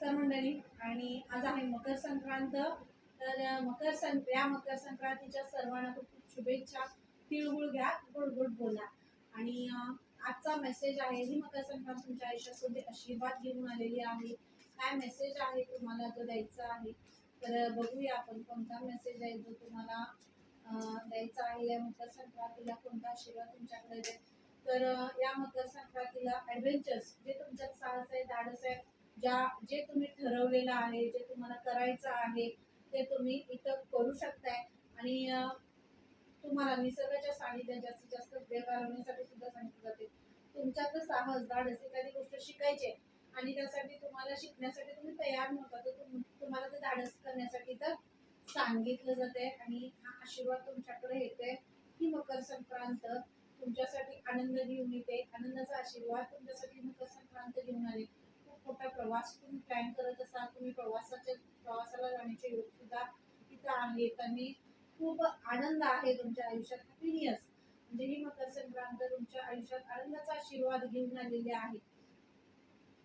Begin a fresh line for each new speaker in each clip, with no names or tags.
नमस्कार मंडळी. आणि आज आहे मकर संक्रांत. तर मकर सं या मकर संक्रांतीच्या सर्वांना खूप खूप शुभेच्छा. तिळगुळ घ्या गुडगुड बोला. आणि आजचा मेसेज आहे ही मकर संक्रांत तुमच्या आयुष्यात आशीर्वाद घेऊन आलेली आहे. काय मेसेज आहे तुम्हाला जो द्यायचा आहे? तर बघूया आपण कोणता मेसेज आहे जो तुम्हाला द्यायचा आहे या मकर संक्रांतीला कोणता आशीर्वाद तुमच्याकडे तर या मकर संक्रांतीला ॲडव्हेंचर्स जे तुमच्यात साहस आहे धाडस आहे ज्या जे तुम्ही ठरवलेलं आहे जे तुम्हाला करायचं आहे ते तुम्ही इथं करू शकताय. आणि तुम्हाला निसर्गाच्या सानिध्यात जास्तीत जास्त वेळ घालवण्यासाठी सुद्धा सांगितलं जाते. तुमच्यातलं साहस धाडस एखादी गोष्ट शिकायचे आणि त्यासाठी तुम्हाला शिकण्यासाठी तुम्ही तयार नव्हता तर तुम्हाला ते धाडस करण्यासाठी तर सांगितलं जाते आणि हा आशीर्वाद तुमच्याकडे येते ही मकर संक्रांत तुमच्यासाठी आनंद घेऊन येते. आनंदाचा आशीर्वाद तुमच्यासाठी मकर संक्रांत घेऊन आले. मोठा प्रवास तुम्ही प्लॅन करत असाल तुम्ही प्रवासाच्या प्रवासाला जाण्याचे योग सुद्धा तिथं आहेत आणि खूप आनंद आहे तुमच्या आयुष्यात हॅपिनियस म्हणजे ही मकर संक्रांत तुमच्या आयुष्यात आनंदाचा आशीर्वाद घेऊन आलेले आहे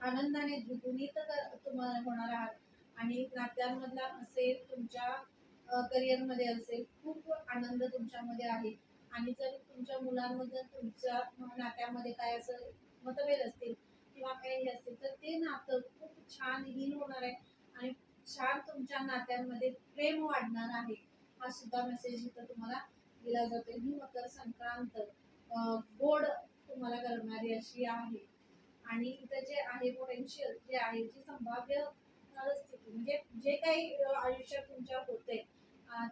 आनंदाने द्विगुणित तुम्हाला होणार आहात. आणि नात्यांमधला असेल तुमच्या करिअरमध्ये असेल खूप आनंद तुमच्यामध्ये आहे. आणि जर तुमच्या मुलांमध्ये तुमच्या नात्यामध्ये काय असं मतभेद असतील किंवा काही ते नातं खूप छान हील होणार आहे. आणि छान तुमच्या नात्यांमध्ये प्रेम वाढणार आहे. हा सुद्धा मेसेज इथं तुम्हाला दिला जातो ही मकर संक्रांत गोड तुम्हाला करणारी अशी आहे. आणि इथं जे आहे पोटेन्शियल जे आहे जी संभाव्य स्थिती म्हणजे जे काही आयुष्यात तुमच्या होते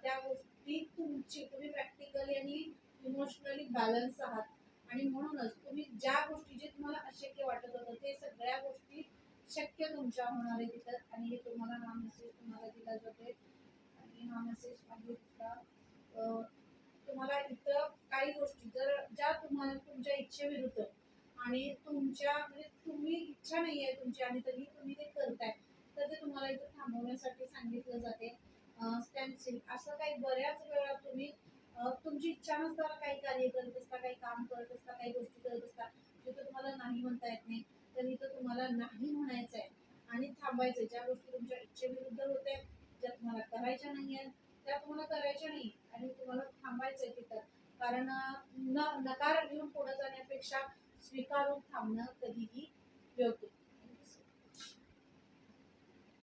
त्या गोष्टी तुमची तुम्ही प्रॅक्टिकली आणि इमोशनली बॅलन्स आहात. आणि म्हणूनच तुम्ही ज्या गोष्टी जे तुम्हाला अशक्य वाटत होतं ते सगळ्या गोष्टी शक्य तुमच्या होणार आहे तिथं. आणि हे तुम्हाला हा मेसेज तुम्हाला दिला जातोय. आणि हा मेसेज आहे तिथला. तुम्हाला इथं काही गोष्टी जर ज्या तुम्हाला तुमच्या इच्छेविरुद्ध आणि तुमच्या म्हणजे तुम्ही इच्छा नाही आहे तुमची आणि तरी तुम्ही ते करताय तर ते तुम्हाला इथं थांबवण्यासाठी सांगितलं जाते. स्टॅन्सिल असं काही बऱ्याच तुमची इच्छा नसताना काही कार्य करत असता काही काम करत असता काही गोष्टी करत असता जिथं तुम्हाला नाही म्हणता येत नाही तर इथं तुम्हाला नाही म्हणायचं आहे. आणि थांबायचं ज्या गोष्टी तुमच्या इच्छेविरुद्ध होते ज्या तुम्हाला करायच्या नाही आहेत त्या तुम्हाला करायच्या नाही. आणि तुम्हाला थांबायचं आहे तिथं. कारण न नकार घेऊन पुढे जाण्यापेक्षा स्वीकारून थांबणं कधीही योग्य